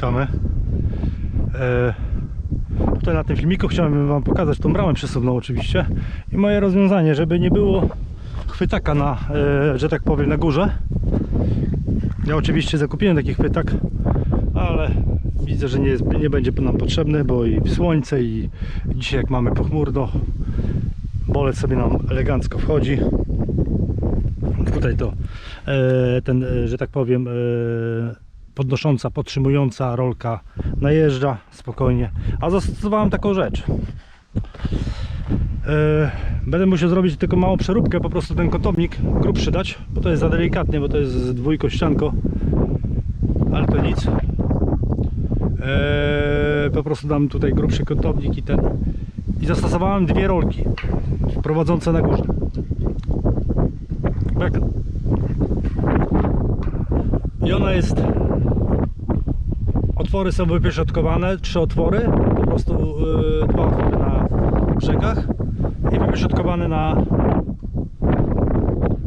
witamy. E, tutaj na tym filmiku chciałem Wam pokazać tą bramę przesuwną oczywiście i moje rozwiązanie, żeby nie było chwytaka na, e, że tak powiem, na górze. Ja oczywiście zakupiłem taki chwytak, ale widzę, że nie, jest, nie będzie nam potrzebny, bo i słońce i dzisiaj jak mamy pochmurno, bolec sobie nam elegancko wchodzi. Tutaj to e, ten, że tak powiem, podnosząca, podtrzymująca rolka najeżdża spokojnie. A zastosowałem taką rzecz. E, Będę musiał zrobić tylko małą przeróbkę, po prostu ten kotownik grubszy dać, bo to jest za delikatnie, bo to jest dwójkościanko, ale to nic. E, Po prostu dam tutaj grubszy kotownik i ten. I zastosowałem dwie rolki prowadzące na górze. Jak i ona jest otwory są wypieszczotkowane, trzy otwory po prostu yy, dwa otwory na brzegach i wypieszczotkowane na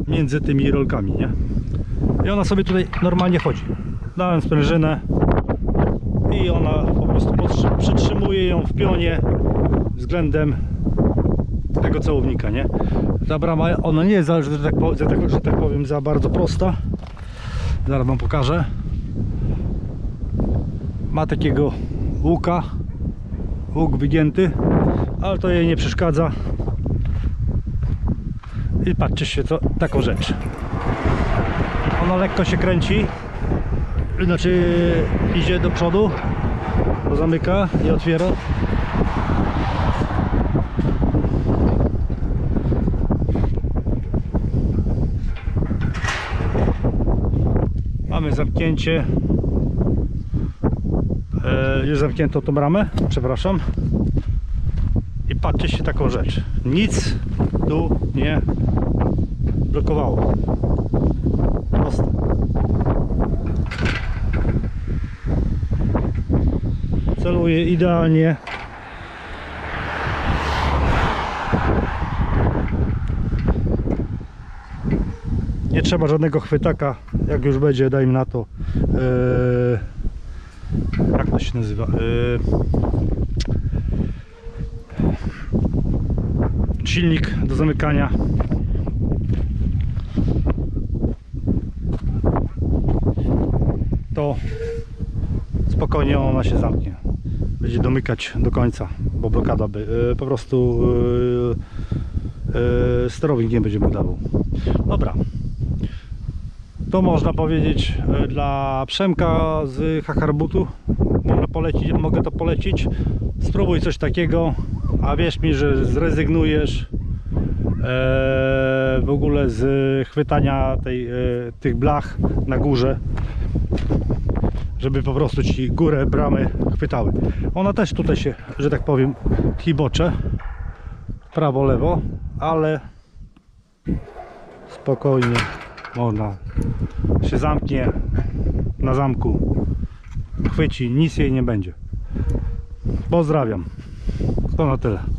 między tymi rolkami, nie? I ona sobie tutaj normalnie chodzi. Dałem sprężynę i ona po prostu przytrzymuje ją w pionie względem tego całownika, nie? Ta brama, ona nie jest, że tak, tak, tak powiem, za bardzo prosta. Zaraz wam pokażę. Ma takiego łuka, łuk wygięty, ale to jej nie przeszkadza. I patrzcie się, co, taką rzecz. Ona lekko się kręci, znaczy idzie do przodu, to zamyka i otwiera. Mamy zamknięcie. E, już zamknięto tą bramę, przepraszam. I patrzcie się taką rzecz. Nic tu nie blokowało. Proste. Celuje idealnie. Nie trzeba żadnego chwytaka, jak już będzie, dajmy na to. e, jak to się nazywa? E, silnik do zamykania. To spokojnie ona się zamknie. Będzie domykać do końca, bo blokada by. e, po prostu e, e, sterownik nie będzie mu dawał. Dobra. To można powiedzieć e, dla Przemka z Hakarbutu. Można polecić, mogę to polecić. Spróbuj coś takiego, a wierz mi, że zrezygnujesz e, w ogóle z chwytania tej, e, tych blach na górze, żeby po prostu ci górę bramy chwytały. Ona też tutaj się, że tak powiem, chibocze prawo, lewo, ale spokojnie można się zamknie na zamku. Chwyci, nic jej nie będzie. Pozdrawiam. To na tyle